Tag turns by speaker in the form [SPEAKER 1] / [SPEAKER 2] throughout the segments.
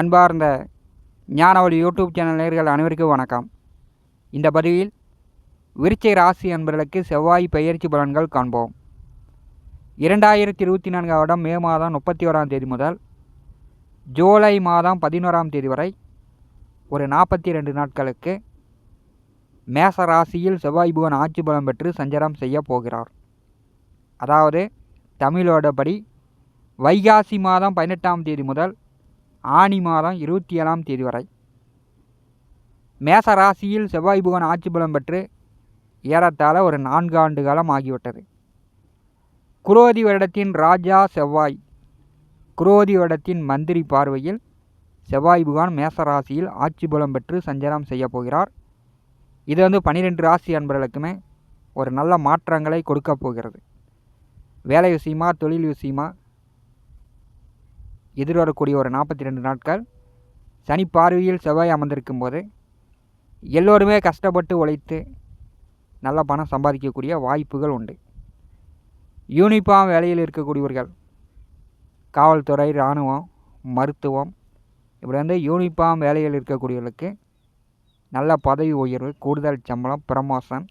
[SPEAKER 1] அன்பார்ந்த ஞானவழி YouTube channel நேர்கள் அனைவருக்கும் வணக்கம். இந்த பதிவில் விருச்சை ராசி அன்பர்களுக்கு செவ்வாய் பெயர்ச்சி பலன்கள் காண்போம். இரண்டாயிரத்தி இருபத்தி நான்காம் வருடம் மே மாதம் முப்பத்தி ஓராம் தேதி முதல் ஜூலை மாதம் பதினோராம் தேதி வரை ஒரு நாற்பத்தி ரெண்டு நாட்களுக்கு மேச ராசியில் செவ்வாய் புவன் ஆட்சி பலம் பெற்று சஞ்சாரம் செய்ய போகிறார். அதாவது தமிழோடபடி வைகாசி மாதம் பதினெட்டாம் தேதி முதல் ஆனி மாதம் இருபத்தி ஏழாம் தேதி வரை மேச ராசியில் செவ்வாய் புகன் ஆட்சி பலம் பெற்று ஏறத்தாழ ஒரு நான்கு ஆண்டு காலம் ஆகிவிட்டது. குரோதி வருடத்தின் ராஜா செவ்வாய். குரோதி வருடத்தின் மந்திரி பார்வையில் செவ்வாய் புகான் மேச ராசியில் ஆட்சி பலம் பெற்று சஞ்சாரம் செய்ய போகிறார். இது வந்து பன்னிரெண்டு ராசி அன்பர்களுக்குமே ஒரு நல்ல மாற்றங்களை கொடுக்க போகிறது. வேலை விஷயமா தொழில் விஷயமா எதிர்வரக்கூடிய ஒரு நாற்பத்தி ரெண்டு நாட்கள் சனி பார்வையில் செவ்வாய் அமர்ந்திருக்கும் போது எல்லோருமே கஷ்டப்பட்டு உழைத்து நல்ல பணம் சம்பாதிக்கக்கூடிய வாய்ப்புகள் உண்டு. யூனிஃபார்ம் வேலையில் இருக்கக்கூடியவர்கள் காவல்துறை இராணுவம் மருத்துவம் இப்படி வந்து யூனிஃபார்ம் வேலையில் இருக்கக்கூடியவர்களுக்கு நல்ல பதவி உயர்வு கூடுதல் சம்பளம் ப்ரமோஷன்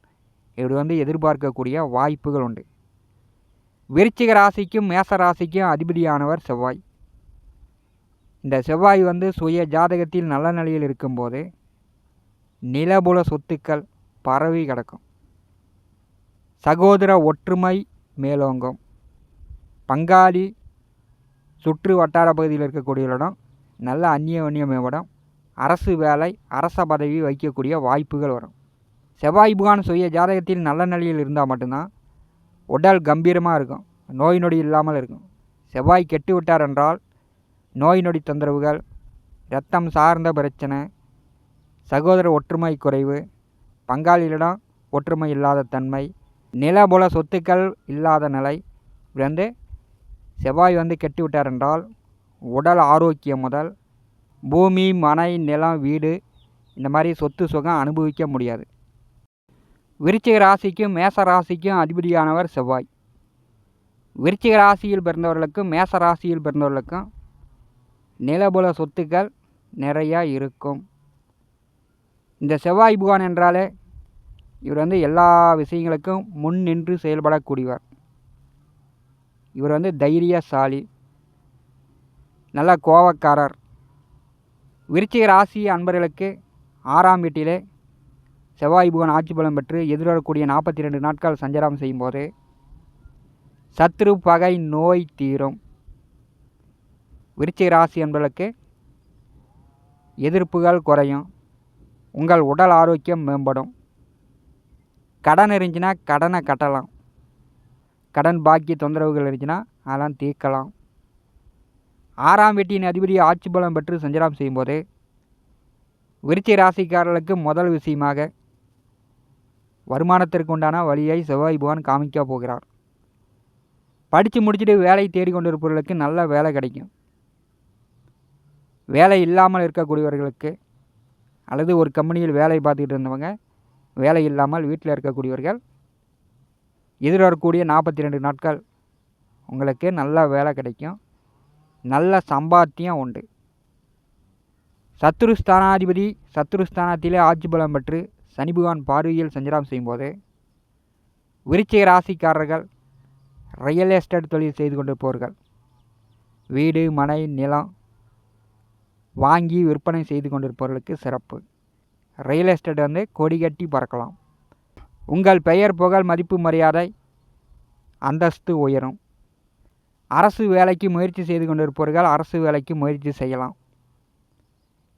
[SPEAKER 1] இப்படி வந்து எதிர்பார்க்கக்கூடிய வாய்ப்புகள் உண்டு. விருச்சிக ராசிக்கும் மேச ராசிக்கும் அதிபதியானவர் செவ்வாய். இந்த செவ்வாய் வந்து சுய ஜாதகத்தில் நல்ல நிலையில் இருக்கும்போது நிலபுல சொத்துக்கள் பரவி கிடக்கும். சகோதர ஒற்றுமை மேலோங்கும். பங்காளி சுற்று வட்டார பகுதியில் இருக்கக்கூடியவரிடம் நல்ல அந்நிய வன்னிய மேம்படும் அரசு வேலை அரச பதவி வைக்கக்கூடிய வாய்ப்புகள் வரும். செவ்வாய் புகான் சுய ஜாதகத்தில் நல்ல நிலையில் இருந்தால் மட்டும்தான் உடல் கம்பீரமாக இருக்கும். நோய் நொடி இல்லாமல் இருக்கும். செவ்வாய் கெட்டு விட்டார் என்றால் நோய் நொடி தொந்தரவுகள் இரத்தம் சார்ந்த பிரச்சனை சகோதர ஒற்றுமை குறைவு பங்காளிகளிடம் ஒற்றுமை இல்லாத தன்மை நிலபுல சொத்துக்கள் இல்லாத நிலை. இப்படி வந்து செவ்வாய் வந்து கெட்டு விட்டார் என்றால் உடல் ஆரோக்கியம் முதல் பூமி மனை நிலம் வீடு இந்த மாதிரி சொத்து சுகம் அனுபவிக்க முடியாது. விருச்சிக ராசிக்கும் மேச ராசிக்கும் அதிபதியானவர் செவ்வாய். விருச்சிக ராசியில் பிறந்தவர்களுக்கும் மேச ராசியில் பிறந்தவர்களுக்கும் நிலபுல சொத்துக்கள் நிறையா இருக்கும். இந்த செவ்வாய் புகான் என்றாலே இவர் வந்து எல்லா விஷயங்களுக்கும் முன் நின்று செயல்படக்கூடியவர். இவர் வந்து தைரியசாலி நல்ல கோவக்காரர் விருச்சிக ராசி அன்பர்களுக்கு ஆறாம் வீட்டிலே செவ்வாய் புகன் ஆட்சி பலம் பெற்று எதிர்வரக்கூடிய நாற்பத்தி ரெண்டு நாட்கள் சஞ்சாரம் செய்யும்போது சத்ரு பகை நோய் தீரும். விருச்சிக ராசி என்பதற்கு எதிர்ப்புகள் குறையும். உங்கள் உடல் ஆரோக்கியம் மேம்படும். கடன் இருந்துச்சுன்னா கடனை கட்டலாம். கடன் பாக்கி தொந்தரவுகள் இருந்துச்சுன்னா அதெல்லாம் தீர்க்கலாம். ஆறாம் வீட்டின் அதிபதி ஆட்சி பலம் பெற்று சஞ்சாரம் செய்யும்போது விருச்சிக ராசிக்காரர்களுக்கு முதல் விஷயமாக வருமானத்திற்கு உண்டான வழியை செவ்வாய் புகான் காமிக்க போகிறார். படித்து முடிச்சுட்டு வேலை தேடிக்கொண்டிருப்பவர்களுக்கு நல்ல வேலை கிடைக்கும். வேலை இல்லாமல் இருக்கக்கூடியவர்களுக்கு அல்லது ஒரு கம்பெனியில் வேலை பார்த்துக்கிட்டு இருந்தவங்க வேலை இல்லாமல் வீட்டில் இருக்கக்கூடியவர்கள் எதிர்வரக்கூடிய நாற்பத்தி ரெண்டு நாட்கள் உங்களுக்கு நல்ல வேலை கிடைக்கும். நல்ல சம்பாத்தியம் உண்டு. சத்துருஸ்தானாதிபதி சத்துருஸ்தானத்திலே ஆட்சி பலம் பெற்று சனிபகவான் பார்வையில் சஞ்சலம் செய்யும்போது விருச்சிக ராசிக்காரர்கள் ரியல் எஸ்டேட் தொழில் செய்து கொண்டிருப்பவர்கள் வீடு மனை நிலம் வாங்கி விற்பனை செய்து கொண்டிருப்பவர்களுக்கு சிறப்பு. ரியல் எஸ்டேட் வந்து கொடி கட்டி பறக்கலாம். உங்கள் பெயர் புகழ் மதிப்பு மரியாதை அந்தஸ்து உயரும். அரசு வேலைக்கு முயற்சி செய்து கொண்டிருப்பவர்கள் அரசு வேலைக்கு முயற்சி செய்யலாம்.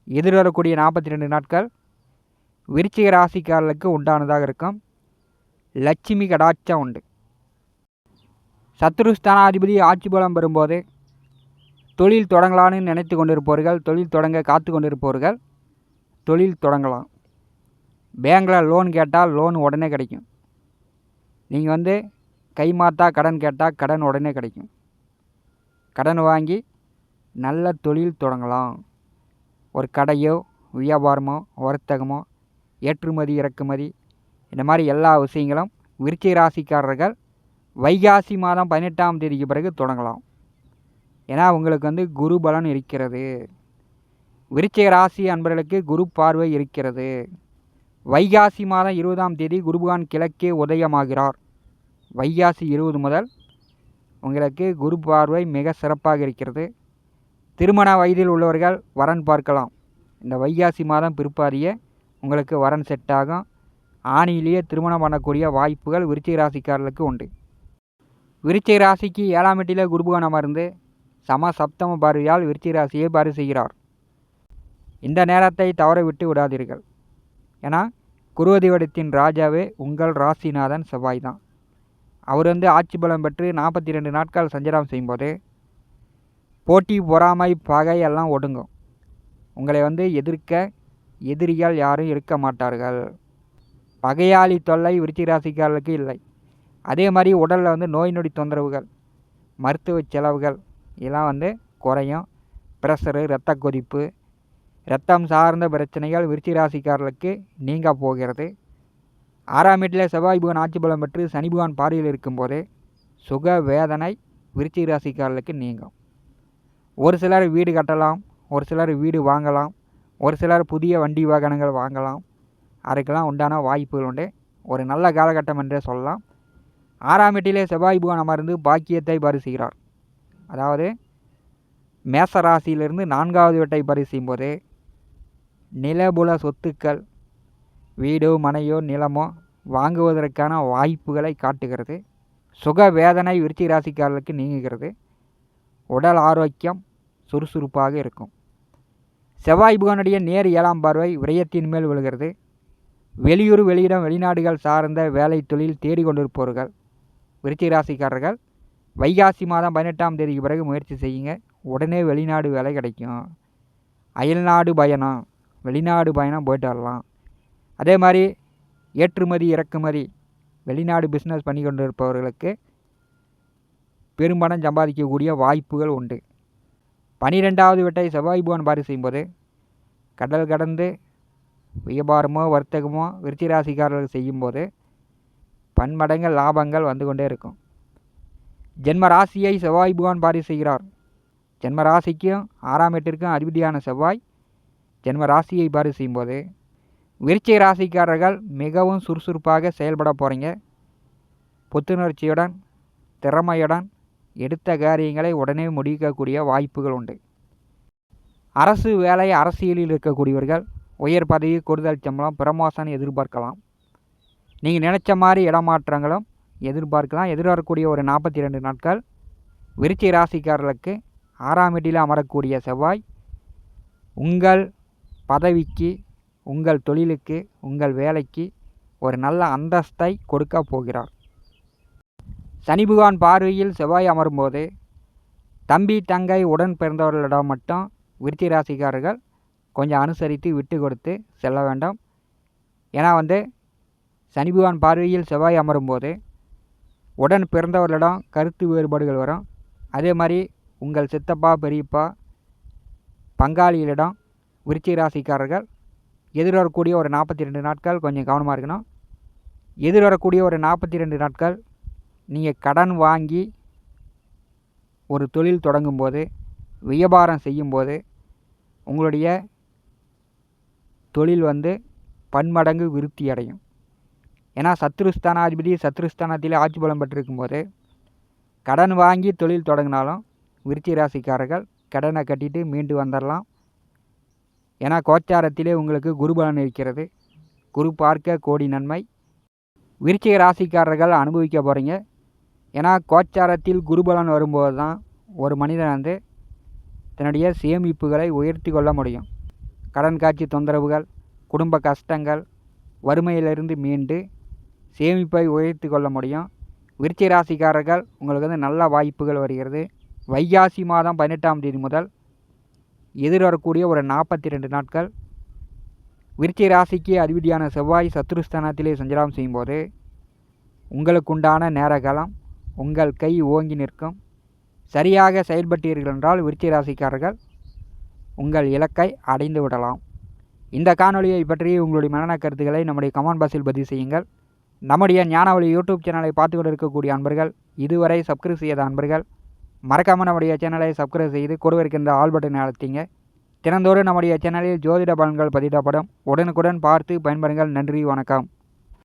[SPEAKER 1] எதிர்வரக்கூடிய நாற்பத்தி ரெண்டு நாட்கள் விருச்சிக ராசிக்காரர்களுக்கு உண்டானதாக இருக்கும். லட்சுமி கடாட்சம் உண்டு. சத்ருஸ்தானாதிபதி ஆட்சி பலம் பெறும்போது தொழில் தொடங்கலான்னு நினைத்து கொண்டிருப்பவர்கள் தொழில் தொடங்க காத்து கொண்டிருப்பவர்கள் தொழில் தொடங்கலாம். பேங்கில் லோன் கேட்டால் லோன் உடனே கிடைக்கும். நீங்கள் வந்து கை மாற்றா கடன் கேட்டால் கடன் உடனே கிடைக்கும். கடன் வாங்கி நல்ல தொழில் தொடங்கலாம். ஒரு கடையோ வியாபாரமோ வர்த்தகமோ ஏற்றுமதி இறக்குமதி இந்த மாதிரி எல்லா விஷயங்களும் விருச்சிக ராசிக்காரர்கள் வைகாசி மாதம் பதினெட்டாம் தேதிக்கு பிறகு தொடங்கலாம். ஏன்னா உங்களுக்கு வந்து குரு பலன் இருக்கிறது. விருச்சிக ராசி அன்பர்களுக்கு குரு பார்வை இருக்கிறது. வைகாசி மாதம் இருபதாம் தேதி குருபகான் கிழக்கே உதயமாகிறார். வைகாசி இருபது முதல் உங்களுக்கு குரு பார்வை மிக சிறப்பாக இருக்கிறது. திருமண வயதில் உள்ளவர்கள் வரன் பார்க்கலாம். இந்த வைகாசி மாதம் பிற்பாதிய உங்களுக்கு வரன் செட் ஆகும். ஆணியிலேயே திருமணம் பண்ணக்கூடிய வாய்ப்புகள் விருச்சிக ராசிக்காரர்களுக்கு உண்டு. விருச்சிக ராசிக்கு ஏழாம் எட்டில் குருபகான் அமர்ந்து சம சப்தம பார்வையால் விருச்சிக ராசியை பாரு செய்கிறார். இந்த நேரத்தை தவற விட்டு விடாதீர்கள். ஏன்னா குருவதிவடத்தின் ராஜாவே உங்கள் ராசிநாதன் செவ்வாய் தான் அவர் வந்து ஆட்சி பலம் பெற்று நாற்பத்தி ரெண்டு நாட்கள் சஞ்சாரம் செய்யும்போது போட்டி பொறாமை பகை எல்லாம் ஒடுங்கும். உங்களை வந்து எதிர்க்க எதிரிகள் யாரும் இருக்க மாட்டார்கள். பகையாளி தொல்லை விருச்சி ராசிக்காரர்களுக்கு இல்லை. அதே மாதிரி உடலில் வந்து நோய் நொடி தொந்தரவுகள் மருத்துவ செலவுகள் இதெல்லாம் வந்து குறையும். ப்ரெஷரு இரத்த கொதிப்பு ரத்தம் சார்ந்த பிரச்சனைகள் விருச்சி ராசிக்காரர்களுக்கு நீங்க போகிறது. ஆறாம் வீட்டில் செவ்வாய் புகன் ஆட்சி பலம் பெற்று சனி புகான் பார்வையில் இருக்கும்போது சுக வேதனை விருச்சி ராசிக்காரர்களுக்கு நீங்கும். ஒரு சிலர் வீடு கட்டலாம் ஒரு சிலர் வீடு வாங்கலாம் ஒரு சிலர் புதிய வண்டி வாகனங்கள் வாங்கலாம். அதுக்கெல்லாம் உண்டான வாய்ப்புகள் உண்டு. ஒரு நல்ல காலகட்டம் என்றே சொல்லலாம். ஆறாம் வீட்டிலே செவ்வாய் புகான் அமர்ந்து பாக்கியத்தை பரிசுகிறார். அதாவது மேச ராசியிலிருந்து நான்காவது வீட்டை பரிசியும் போது நிலபுல சொத்துக்கள் வீடோ மனையோ நிலமோ வாங்குவதற்கான வாய்ப்புகளை காட்டுகிறது. சுக வேதனை விருச்சி ராசிக்காரர்களுக்கு நீங்குகிறது. உடல் ஆரோக்கியம் சுறுசுறுப்பாக இருக்கும். செவ்வாய் புகனுடைய நேர் ஏழாம் பார்வை விரயத்தின் மேல் விழுகிறது. வெளியூர் வெளியிடம் வெளிநாடுகள் சார்ந்த வேலை தொழில் தேடிக்கொண்டிருப்பவர்கள் விருச்சிக ராசிக்காரர்கள் வைகாசி மாதம் பதினெட்டாம் தேதிக்கு பிறகு முயற்சி செய்யுங்க. உடனே வெளிநாடு வேலை கிடைக்கும். அயல்நாடு பயணம் வெளிநாடு பயணம் போயிட்டு வரலாம். அதே மாதிரி ஏற்றுமதி இறக்குமதி வெளிநாடு பிஸ்னஸ் பண்ணி கொண்டு இருப்பவர்களுக்கு பெரும்பணம் சம்பாதிக்கக்கூடிய வாய்ப்புகள் உண்டு. பனிரெண்டாவது வீட்டை செவ்வாய் புவன் பாரி செய்யும்போது கடல் கடந்து வியாபாரமோ வர்த்தகமோ விருச்சிக ராசிக்காரர்கள் செய்யும்போது பன்மடங்கு லாபங்கள் வந்து கொண்டே இருக்கும். ஜென்ம ராசியை செவ்வாய் புகான் பாரி செய்கிறார். ஜென்ம ராசிக்கும் ஆறாம் எட்டிற்கும் அதிபதியான செவ்வாய் ஜென்ம ராசியை பாரி செய்யும்போது விருச்சிக ராசிக்காரர்கள் மிகவும் சுறுசுறுப்பாக செயல்பட போகிறீங்க புத்துணர்ச்சியுடன் திறமையுடன் எடுத்த காரியங்களை உடனே முடிக்கக்கூடிய வாய்ப்புகள் உண்டு. அரசு வேலை அரசியலில் இருக்கக்கூடியவர்கள் உயர் பதவி கூடுதல் சம்பளம் பிரமோசன் எதிர்பார்க்கலாம். நீங்கள் நினச்ச மாதிரி இடமாற்றங்களும் எதிர்பார்க்கலாம். எதிர்வரக்கூடிய ஒரு நாற்பத்தி ரெண்டு நாட்கள். விருச்சிக ராசிக்காரர்களுக்கு ஆறாம் வீட்டில் அமரக்கூடிய செவ்வாய் உங்கள் பதவிக்கு உங்கள் தொழிலுக்கு உங்கள் வேலைக்கு ஒரு நல்ல அந்தஸ்தை கொடுக்க போகிறார். சனி பகவான் பார்வையில் செவ்வாய் அமரும்போது தம்பி தங்கை உடன் பிறந்தவர்களிடம் மட்டும் விருத்தி ராசிக்காரர்கள் கொஞ்சம் அனுசரித்து விட்டு கொடுத்து செல்ல வேண்டும். ஏன்னா வந்து சனி பகவான் பார்வையில் செவ்வாய் அமரும்போது உடன் பிறந்தவர்களிடம் கருத்து வேறுபாடுகள் வரும். அதே மாதிரி உங்கள் சித்தப்பா பெரியப்பா பங்காளிகளிடம் விருச்சிக ராசிக்காரர்கள் எதிர்வரக்கூடிய ஒரு நாற்பத்தி ரெண்டு நாட்கள் கொஞ்சம் கவனமாக இருக்கணும். எதிர்வரக்கூடிய ஒரு நாற்பத்தி ரெண்டு நாட்கள் நீங்கள் கடன் வாங்கி ஒரு தொழில் தொடங்கும்போது வியாபாரம் செய்யும்போது உங்களுடைய தொழில் வந்து பன்மடங்கு விருத்தி அடையும். ஏன்னா சத்ருஸ்தானாதிபதி சத்ருஸ்தானத்தில் ஆட்சி பலம் பெற்றிருக்கும்போது கடன் வாங்கி தொழில் தொடங்கினாலும் விருச்சிக ராசிக்காரர்கள் கடனை கட்டிட்டு மீண்டு வந்துடலாம் ஏன்னா கோச்சாரத்திலே உங்களுக்கு குருபலன் இருக்கிறது. குரு பார்க்க கோடி நன்மை. விருச்சிக ராசிக்காரர்கள் அனுபவிக்க போகிறீங்க ஏன்னா கோச்சாரத்தில் குருபலன் வரும்போது தான் ஒரு மனிதன் வந்து தன்னுடைய சேமிப்புகளை உயர்த்தி கொள்ள முடியும். கடன் காட்சி தொந்தரவுகள் குடும்ப கஷ்டங்கள் வறுமையிலிருந்து மீண்டு சேமிப்பை உயர்த்தி கொள்ள முடியும். விருச்சிக ராசிக்காரர்கள் உங்களுக்கு வந்து நல்ல வாய்ப்புகள் வருகிறது. வைகாசி மாதம் பதினெட்டாம் தேதி முதல் எதிர்வரக்கூடிய ஒரு நாற்பத்தி ரெண்டு நாட்கள். விருச்சிக ராசிக்கு அதிபதியான செவ்வாய் சத்ருஸ்தானத்திலே சஞ்சாரம் செய்யும்போது உங்களுக்குண்டான நேரகாலம் உங்கள் கை ஓங்கி நிற்கும். சரியாக செயல்பட்டீர்கள் என்றால் விருச்சிக ராசிக்காரர்கள் உங்கள் இலக்கை அடைந்து விடலாம். இந்த காணொலியை பற்றி உங்களுடைய மனநல கருத்துக்களை நம்முடைய கமெண்ட் பாக்ஸில் பதிவு செய்யுங்கள். நம்முடைய ஞானவழி யூடியூப் சேனலை பார்த்து கொண்டு இருக்கக்கூடிய அன்பர்கள் இதுவரை சப்ஸ்கிரைப் செய்யாத அன்பர்கள் மறக்காமல் நம்முடைய சேனலை சப்ஸ்கிரைப் செய்து கூட இருக்கின்ற ஆல் பட்டனை அழுத்திங்க. தினந்தோறும் நம்முடைய சேனலில் ஜோதிட பலன்கள் பதிவிடப்படும். உடனுக்குடன் பார்த்து பயன்பெறுங்கள். நன்றி வணக்கம்.